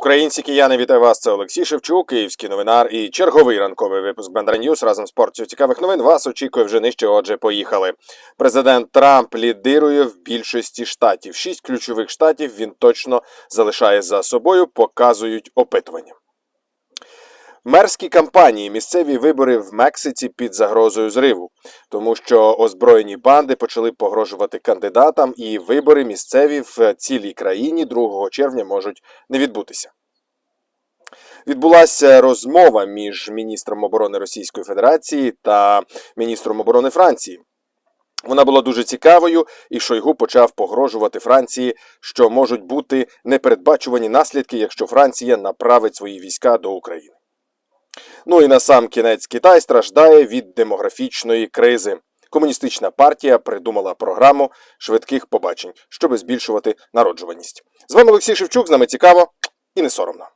Українці кияни, вітаю вас. Це Олексій Шевчук, київський новинар і черговий ранковий випуск Бендера Ньюс разом з порцією цікавих новин. Вас очікує вже нижче. Отже, поїхали. Президент Трамп лідирує в більшості штатів. Шість ключових штатів він точно залишає за собою, показують опитування. Мерські кампанії, місцеві вибори в Мексиці під загрозою зриву, тому що озброєні банди почали погрожувати кандидатам, і вибори місцеві в цілій країні 2 червня можуть не відбутися. Відбулася розмова між міністром оборони Російської Федерації та міністром оборони Франції. Вона була дуже цікавою, і Шойгу почав погрожувати Франції, що можуть бути непередбачувані наслідки, якщо Франція направить свої війська до України. Ну і на сам кінець Китай страждає від демографічної кризи. Комуністична партія придумала програму швидких побачень, щоб збільшувати народжуваність. З вами Олексій Шевчук. З нами цікаво і не соромно.